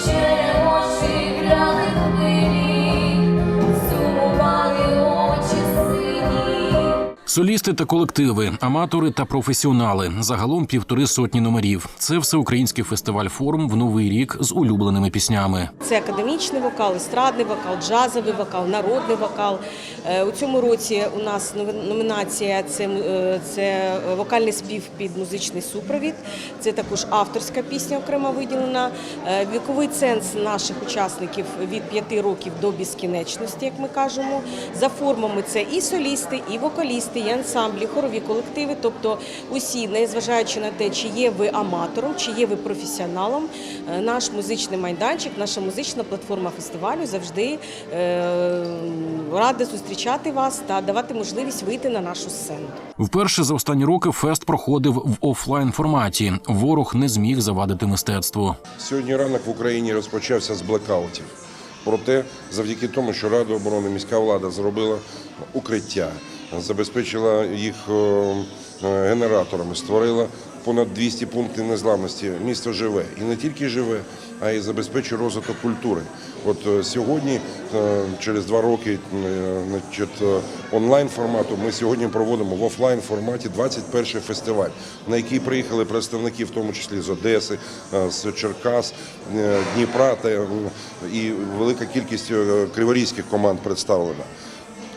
share. Солісти та колективи, аматори та професіонали. Загалом півтори сотні номерів. Це всеукраїнський фестиваль форум в новий рік з улюбленими піснями. Це академічний вокал, естрадний вокал, джазовий вокал, народний вокал. Е, У цьому році у нас номінація це, е, це вокальний спів під музичний супровід. Це також авторська пісня окремо виділена. Е, Віковий ценз наших учасників від 5 років до безкінечності, як ми кажемо. За формами це і солісти, і вокалісти, і ансамблі, хорові колективи. Тобто усі, незважаючи на те, чи є ви аматором, чи є ви професіоналом, е, наш музичний майданчик, наша музична платформа фестивалю завжди е, рада зустрічати вас та давати можливість вийти на нашу сцену. Вперше за останні роки фест проходив в офлайн форматі. Ворог не зміг завадити мистецтву. Сьогодні ранок в Україні розпочався з блекаутів. Проте, завдяки тому, що Рада оборони міська влада зробила укриття, забезпечила їх е, е, генераторами, створила понад 200 пунктів незламності. Місто живе і не тільки живе, а й забезпечує розвиток культури. От е, сьогодні, е, через два роки, е, значить, онлайн формату, ми сьогодні проводимо в офлайн форматі 21 фестиваль, на який приїхали представники, в тому числі з Одеси, з Черкас, Дніпра та і велика кількість криворізьких команд представлена.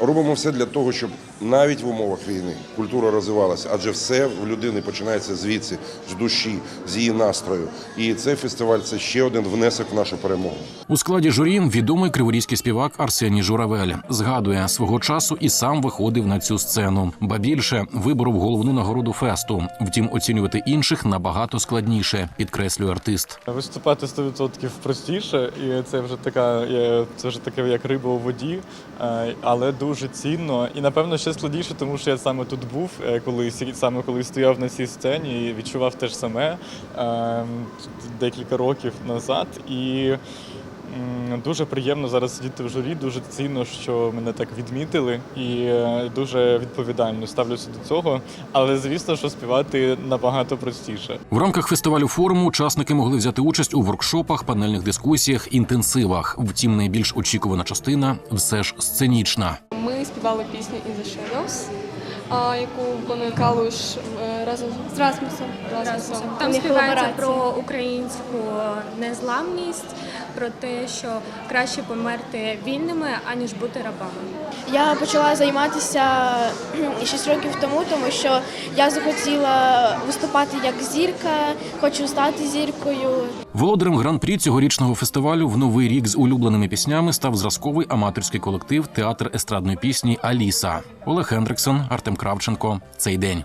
Робимо все для того, щоб навіть в умовах війни культура розвивалася, адже все в людини починається звідси, з душі, з її настрою. І цей фестиваль це ще один внесок в нашу перемогу. У складі журі відомий криворізький співак Арсеній Журавель згадує свого часу і сам виходив на цю сцену. Ба більше виборов головну нагороду фесту. Втім, оцінювати інших набагато складніше, підкреслює артист. Виступати 100% простіше, і це вже така, це вже таке як риба у воді, е, але дуже цінно. І напевно ще складніше, тому що я саме тут був, е, коли саме коли стояв на цій сцені і відчував те ж саме е, декілька років назад. І дуже приємно зараз сидіти в журі. Дуже цінно, що мене так відмітили, і е, дуже відповідально ставлюся до цього. Але звісно, що співати набагато простіше. В рамках фестивалю форуму учасники могли взяти участь у воркшопах, панельних дискусіях, інтенсивах. Втім, найбільш очікувана частина все ж сценічна. Ми співали пісню «In the Shadows», яку вони Калуш е, разом з Расмусом. Расмусом. Там співається про українську незламність, про те, що краще померти вільними, аніж бути рабами. Я почала займатися 6 років тому, тому що я захотіла виступати як зірка, хочу стати зіркою. Володарем гран-прі цьогорічного фестивалю в новий рік з улюбленими піснями став зразковий аматорський колектив театр естрадної пісні Аліса. Олег Хендриксон, Артем Кравченко. Цей день.